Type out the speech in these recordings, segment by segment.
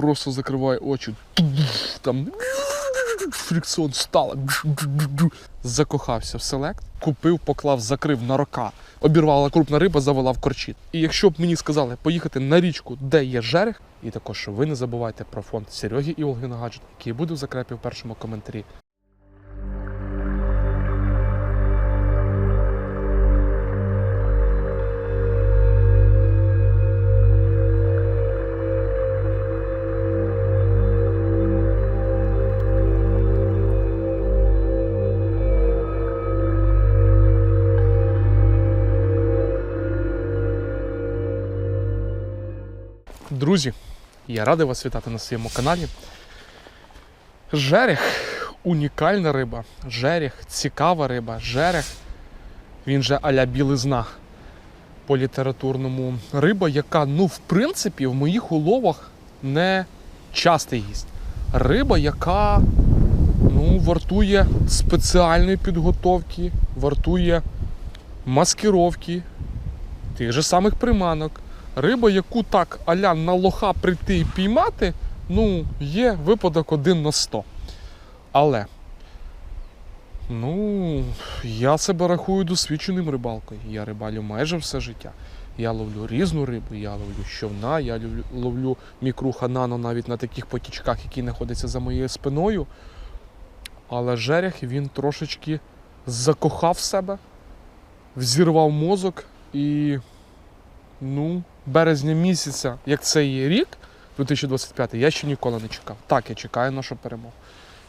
просто закриває очі. Там фрикціон стала. Закохався в селект, купив, поклав, закрив на рока. Обірвала крупна риба, завела в корчі. І якщо б мені сказали поїхати на річку, де є жерех, і також ви не забувайте про фонд Сереги і Ольги Нагаджет, який буде в закрепі в першому коментарі. Я радий вас вітати на своєму каналі. Жерех унікальна риба. Жерех цікава риба. Жерех, він же аля білизна по літературному. Риба, яка, ну, в принципі, в моїх уловах не частий гість. Риба, яка ну, вартує спеціальної підготовки, вартує маскировки, тих же самих приманок. Риба, яку так аля на лоха прийти і піймати, ну, є випадок один на 100. Але, ну, я себе рахую досвідченим рибалкою. Я рибалю майже все життя. Я ловлю різну рибу, я ловлю щовна, я ловлю, ловлю мікруха нано навіть на таких потічках, які знаходяться за моєю спиною. Але жерех він трошечки закохав себе, взірвав мозок і ну, березня місяця, як це є рік, 2025, я ще ніколи не чекав. Так, я чекаю нашу перемогу.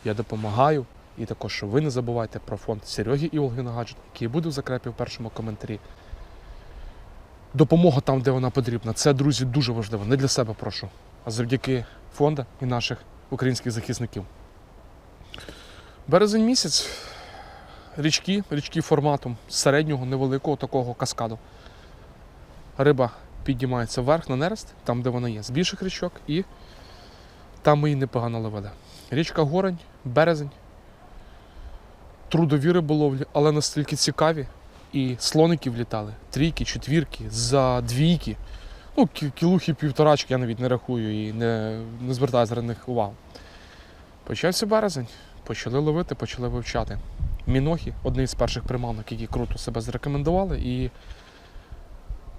Я допомагаю. І також що ви не забувайте про фонд Сереги і Ольги Нагаджет, який буде в закрепі в першому коментарі. Допомога там, де вона потрібна. Це, друзі, дуже важливо. Не для себе прошу, а завдяки фонду і наших українських захисників. Березень місяць. Річки, річки форматом середнього, невеликого такого каскаду риба піднімається вверх на нерест, там, де вона є, з більших річок, і там ми її непогано ловили. Річка Горень, березень, трудові риболовлі, але настільки цікаві. І слоники влітали, трійки, четвірки, за двійки. Ну, кі- кілухи півторачки я навіть не рахую і не, не звертаю за них увагу. Почався березень, почали ловити, почали вивчати. Мінохи одні з перших приманок, які круто себе зарекомендували. І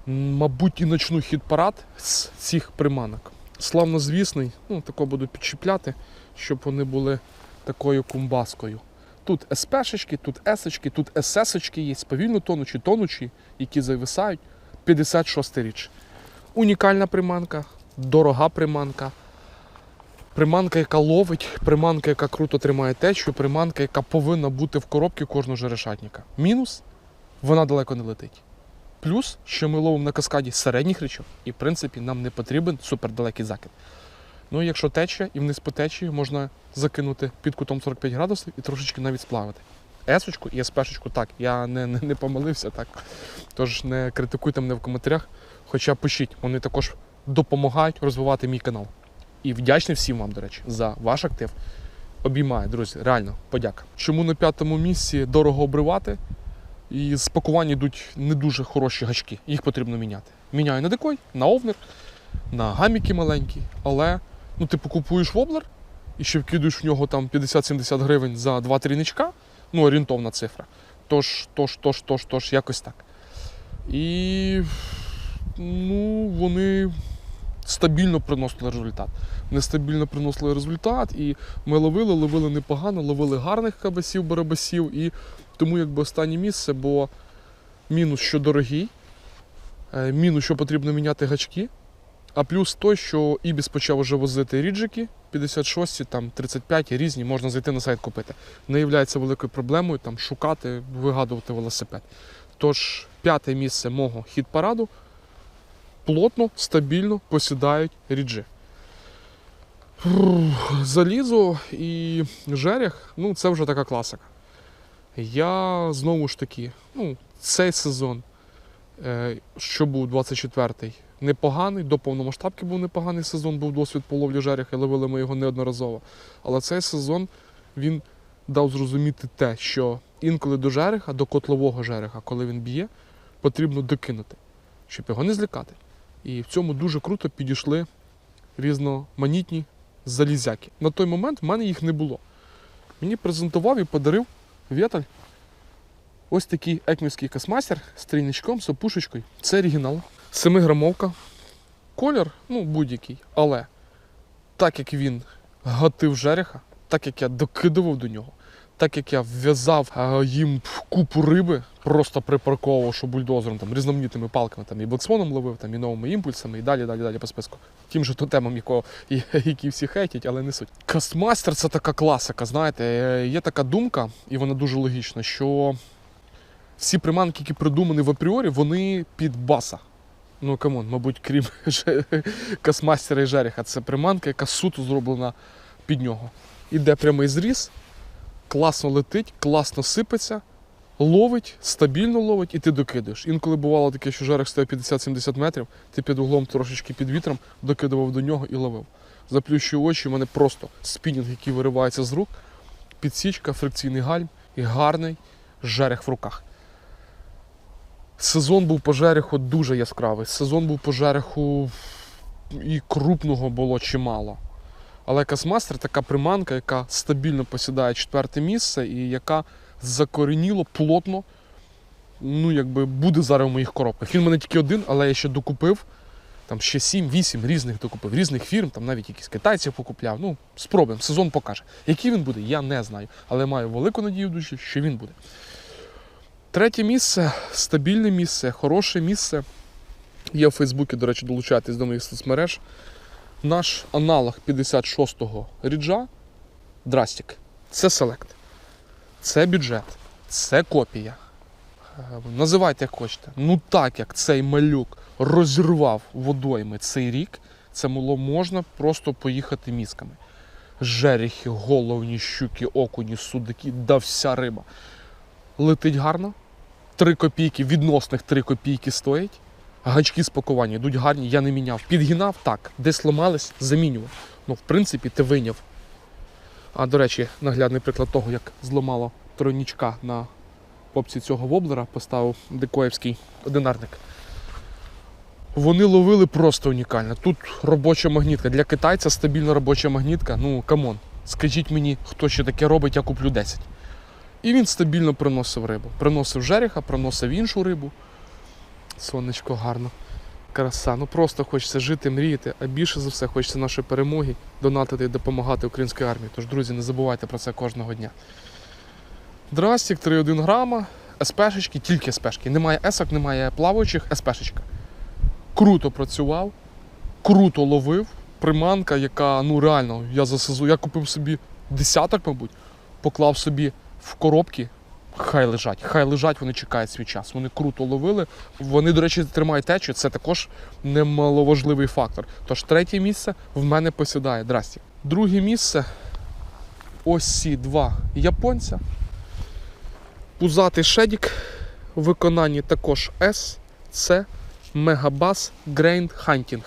мабуть, і начну хіт-парад з цих приманок. Славнозвісний, ну, тако буду підчіпляти, щоб вони були такою кумбаскою. Тут СПшечки, тут Есочки, тут ССочки є, повільно тонучі, тонучі, які зависають. 56 річ. Унікальна приманка, дорога приманка. Приманка, яка ловить, приманка, яка круто тримає течію, приманка, яка повинна бути в коробці кожного жерешатника. Мінус вона далеко не летить. Плюс, що ми ловимо на каскаді середніх річок, і в принципі нам не потрібен супердалекий закид. Ну і якщо тече і вниз по течії, можна закинути під кутом 45 градусів і трошечки навіть сплавити. Есочку і СПшечку так, я не, не, не помилився, так. Тож не критикуйте мене в коментарях, хоча пишіть, вони також допомагають розвивати мій канал. І вдячний всім вам, до речі, за ваш актив. Обіймаю, друзі, реально, подяка. Чому на п'ятому місці дорого обривати? І з пакування йдуть не дуже хороші гачки, їх потрібно міняти. Міняю на декой, на овнер, на гаміки маленькі, але ну, ти купуєш воблер і ще вкидуєш в нього там 50-70 гривень за 2 трійничка, ну орієнтовна цифра. Тож, тож, тож, тож, тож, якось так. І ну, вони стабільно приносили результат. Нестабільно приносили результат, і ми ловили, ловили непогано, ловили гарних кабасів, барабасів, і тому якби останнє місце, бо мінус, що дорогий, е, мінус, що потрібно міняти гачки, а плюс той, що Ібіс почав вже возити ріджики 56, там 35 різні, можна зайти на сайт купити. Не є великою проблемою там шукати, вигадувати велосипед. Тож п'яте місце мого хіт-параду плотно, стабільно посідають ріджи. Залізо і жерех, ну це вже така класика. Я знову ж таки, ну, цей сезон, е, що був 24-й, непоганий, до повномасштабки був непоганий сезон, був досвід по ловлі жереха, ловили ми його неодноразово. Але цей сезон він дав зрозуміти те, що інколи до жереха, до котлового жереха, коли він б'є, потрібно докинути, щоб його не злякати. І в цьому дуже круто підійшли різноманітні залізяки. На той момент в мене їх не було. Мені презентував і подарив Вєталь ось такий екмівський космастер з трійничком, з опушечкою. Це оригінал. 7-грамовка. Колір, ну, будь-який. Але так як він гатив жереха, так як я докидував до нього, так як я в'язав е, їм купу риби, просто припарковував, що бульдозером, там, різноманітними палками, там, і блексмоном ловив, там, і новими імпульсами, і далі, далі, далі по списку. Тим же тотемом, якого, які всі хейтять, але не суть. Кастмастер це така класика, знаєте, е, є така думка, і вона дуже логічна, що всі приманки, які придумані в апріорі, вони під баса. Ну камон, мабуть, крім касмастера і жереха, це приманка, яка суто зроблена під нього. Іде прямий зріз, класно летить, класно сипеться, ловить, стабільно ловить, і ти докидаєш. Інколи бувало таке, що жерех стоїть 50-70 метрів, ти під углом трошечки під вітром докидував до нього і ловив. Заплющую очі, у мене просто спінінг, який виривається з рук, підсічка, фрикційний гальм і гарний жерех в руках. Сезон був по жереху дуже яскравий. Сезон був по жереху і крупного було чимало. Але Касмастер така приманка, яка стабільно посідає четверте місце і яка закореніло плотно. Ну, якби буде зараз в моїх коробках. Він в мене тільки один, але я ще докупив. Там ще 7-8 різних докупив, різних фірм, там навіть якісь китайців покупляв. Ну, спробуємо, сезон покаже. Який він буде, я не знаю. Але маю велику надію в душі, що він буде. Третє місце стабільне місце, хороше місце. Є в Фейсбуці, до речі, долучайтесь до моїх соцмереж. Наш аналог 56-го ріджа Драстік. Це селект. Це бюджет. Це копія. Е, Називайте як хочете. Ну так як цей малюк розірвав водойми цей рік, це було можна просто поїхати мізками. Жерехи, головні, щуки, окуні, судаки, да вся риба. Летить гарно. 3 копійки, відносних 3 копійки стоять. Гачки з пакування йдуть гарні, я не міняв. Підгинав так, десь ламались, замінював. Ну, в принципі, ти виняв. А до речі, наглядний приклад того, як зламало тройнічка на попці цього воблера, поставив декоївський одинарник. Вони ловили просто унікально. Тут робоча магнітка. Для китайця стабільна робоча магнітка. Ну, камон. Скажіть мені, хто ще таке робить, я куплю 10. І він стабільно приносив рибу. Приносив жереха, приносив іншу рибу. Сонечко гарно. Краса. Ну просто хочеться жити, мріяти, а більше за все хочеться нашої перемоги, донатити і допомагати українській армії. Тож, друзі, не забувайте про це кожного дня. Драстік 3,1 грама, СПшечки, тільки СПшки. Немає есок, немає плаваючих, СПшечка. Круто працював, круто ловив. Приманка, яка ну реально, я за я купив собі десяток, мабуть, поклав собі в коробки. Хай лежать, хай лежать, вони чекають свій час. Вони круто ловили. Вони, до речі, тримають течію. Це також немаловажливий фактор. Тож третє місце в мене посідає Драсті. Друге місце ось ці два японця. Пузатий шедік в виконанні також S. Це Мегабас Grand Hunting.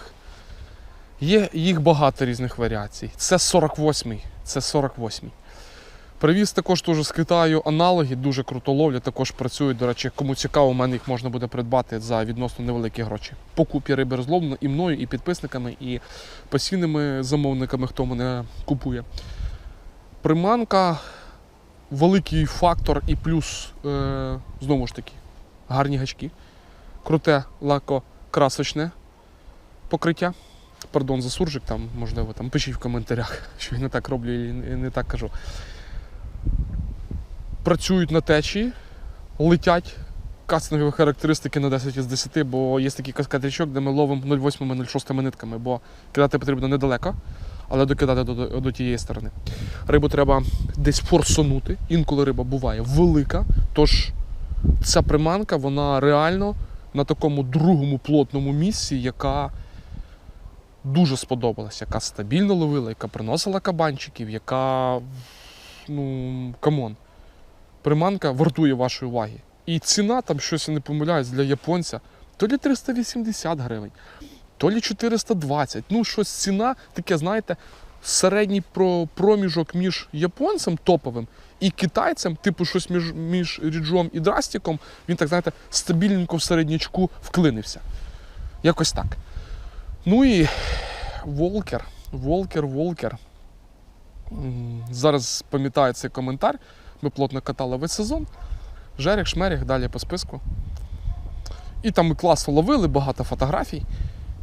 Є їх багато різних варіацій. Це 48-й. Це 48-й. Привіз також теж з Китаю аналоги, дуже круто ловлять, також працюють. До речі, кому цікаво, у мене їх можна буде придбати за відносно невеликі гроші. По купі риби розловлено і мною, і підписниками, і постійними замовниками, хто мене купує. Приманка, великий фактор і плюс, е, знову ж таки, гарні гачки, круте лакокрасочне покриття. Пардон за суржик, там, можливо, там пишіть в коментарях, що я не так роблю і не так кажу працюють на течії, летять. Кастингові характеристики на 10 із 10, бо є такий каскадрічок, де ми ловимо 0,8-0,6 нитками, бо кидати потрібно недалеко, але докидати до, до, до тієї сторони. Рибу треба десь форсунути. Інколи риба буває велика. Тож ця приманка, вона реально на такому другому плотному місці, яка дуже сподобалась, яка стабільно ловила, яка приносила кабанчиків, яка. Ну, камон приманка вартує вашої уваги. І ціна там щось я не помиляюсь для японця, то лі 380 гривень, то лі 420. Ну, щось ціна, таке, знаєте, середній проміжок між японцем топовим і китайцем, типу щось між, між ріджом і драстіком, він так, знаєте, стабільненько в середнячку вклинився. Якось так. Ну і Волкер, Волкер, Волкер. Зараз пам'ятаю цей коментар. Ми плотно катали весь сезон. Жеріх, шмеріх, далі по списку. І там ми класно ловили, багато фотографій.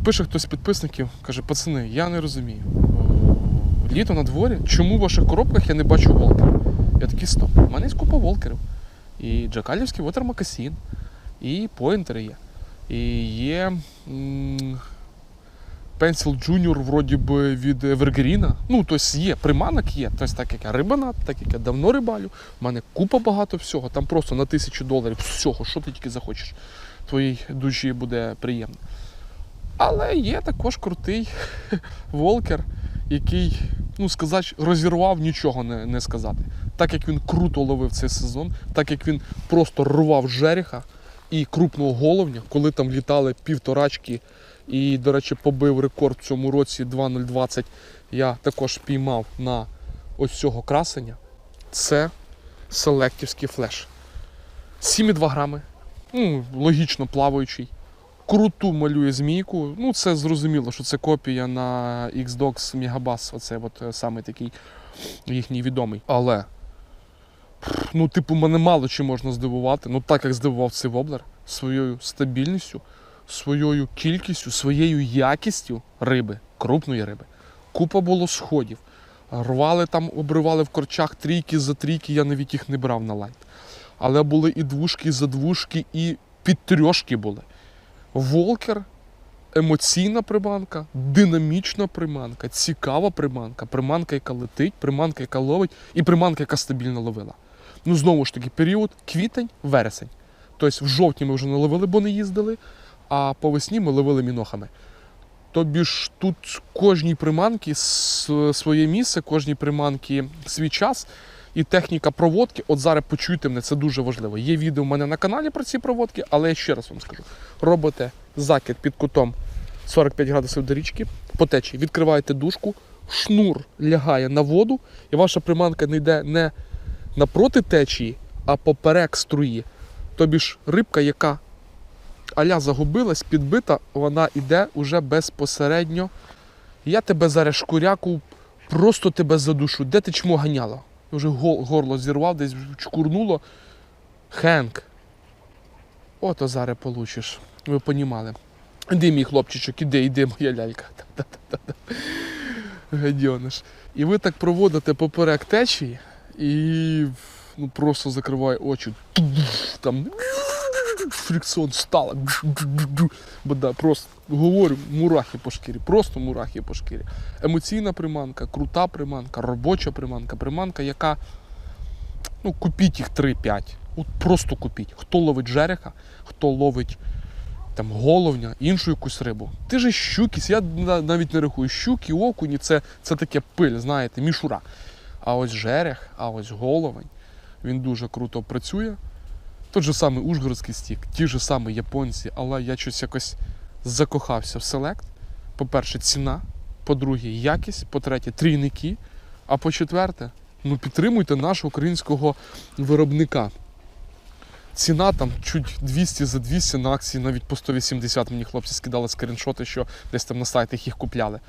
Пише хтось з підписників, каже: пацани, я не розумію. Літо на дворі, чому в ваших коробках я не бачу волкер? Я такий стоп. У мене є купа волкерів. І Джакалівський Moccasin, і поінтери є. І є Pencil Junior, вроді би, від Evergreen. Ну, тобто є, приманок є. Тобто, так як я рибанат, так як я давно рибалю, в мене купа багато всього. Там просто на тисячу доларів всього, що ти тільки захочеш. Твоїй душі буде приємно. Але є також крутий волкер, який, ну сказати, розірвав нічого не, не сказати. Так як він круто ловив цей сезон, так як він просто рвав жереха і крупного головня, коли там літали півторачки, і, до речі, побив рекорд в цьому році 2.020. Я також піймав на ось цього красення. Це селектівський флеш. 7,2 грами. Ну, логічно плаваючий. Круту малює змійку. Ну, це зрозуміло, що це копія на Xdox Megabass, оце от е, саме такий їхній відомий. Але, ну, типу, мене мало чи можна здивувати. Ну, так як здивував цей воблер своєю стабільністю, своєю кількістю, своєю якістю риби, крупної риби. Купа було сходів. Рвали там, обривали в корчах трійки за трійки, я навіть їх не брав на лайт. Але були і двушки, і задвушки, і підтрьошки були. Волкер емоційна приманка, динамічна приманка, цікава приманка, приманка, яка летить, приманка, яка ловить, і приманка, яка стабільно ловила. Ну, знову ж таки, період квітень, вересень. Тобто в жовтні ми вже не ловили, бо не їздили, а по весні ми ловили мінохами. Тобі ж тут кожній приманці своє місце, кожній приманці свій час і техніка проводки. От зараз почуйте мене, це дуже важливо. Є відео в мене на каналі про ці проводки, але я ще раз вам скажу: робите закид під кутом 45 градусів до річки, по течії, відкриваєте дужку, шнур лягає на воду, і ваша приманка не йде не напроти течії, а поперек струї. Тобі ж рибка, яка аля загубилась, підбита, вона йде уже безпосередньо. Я тебе зараз шкуряку, просто тебе задушу. Де ти чмо ганяла? Вже горло зірвав, десь чкурнуло. Хенк. Ото зараз получиш. Ви понімали. Іди, мій хлопчичок, іди, іди, моя лялька. Гадьониш. І ви так проводите поперек течії і ну, просто закриває очі. Там фрикціон стала. Да, просто говорю, мурахи по шкірі, просто мурахи по шкірі. Емоційна приманка, крута приманка, робоча приманка, приманка, яка. Ну, купіть їх 3-5. От просто купіть. Хто ловить жереха, хто ловить там головня, іншу якусь рибу. Ти же щукіс, я навіть не рахую. Щуки, окуні це, це таке пиль, знаєте, мішура. А ось жерех, а ось головень, він дуже круто працює. Той же самий Ужгородський стік, ті ж самі японці, але я щось якось закохався в селект. По-перше, ціна, по-друге, якість, по-третє, трійники. А по-четверте, ну підтримуйте нашого українського виробника. Ціна там чуть 200 за 200 на акції, навіть по 180 мені хлопці скидали скріншоти, що десь там на сайтах їх купляли.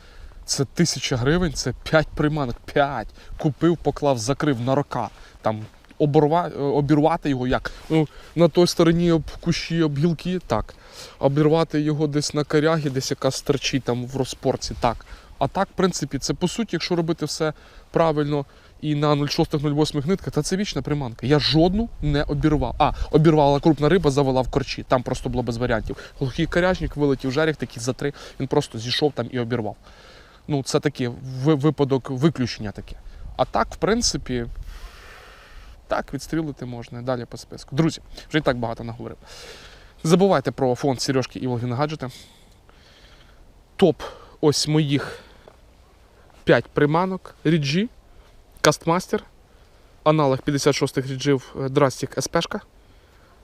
Це 1000 гривень, це 5 приманок, 5. Купив, поклав, закрив на рока. Там оборва, обірвати його як? Ну, на той стороні об кущі, об гілки, так. Обірвати його десь на корягі, десь яка стерчить там в розпорці, так. А так, в принципі, це по суті, якщо робити все правильно і на 0,6-0,8 нитка, та це вічна приманка. Я жодну не обірвав. А, обірвала крупна риба, завела в корчі. Там просто було без варіантів. Глухий корячник вилетів жерех, такий за три, він просто зійшов там і обірвав. Ну, це ви- випадок виключення таке. А так, в принципі, так, відстрілити можна. Далі по списку. Друзі, вже і так багато наговорив. Не забувайте про фонд Сережки і Волгіна гаджети. Топ ось моїх 5 приманок ріджі, кастмастер, аналог 56-х ріджів Драстік СПшка,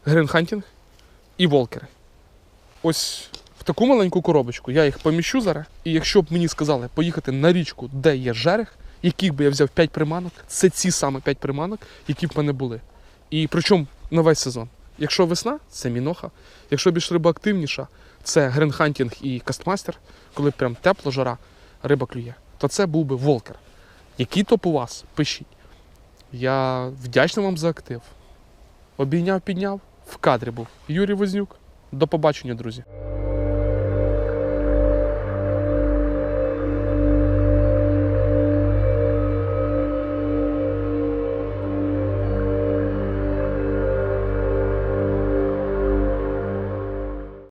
Гринхантінг і Волкери. Ось в таку маленьку коробочку я їх поміщу зараз. І якщо б мені сказали поїхати на річку, де є жерех, яких би я взяв 5 приманок, це ці саме 5 приманок, які б в мене були. І причому на весь сезон. Якщо весна, це міноха. Якщо більш риба активніша, це гренхантінг і кастмастер, коли прям тепло жара. риба клює, то це був би волкер. Який топ у вас? Пишіть. Я вдячний вам за актив. Обійняв, підняв, в кадрі був. Юрій Вознюк. До побачення, друзі.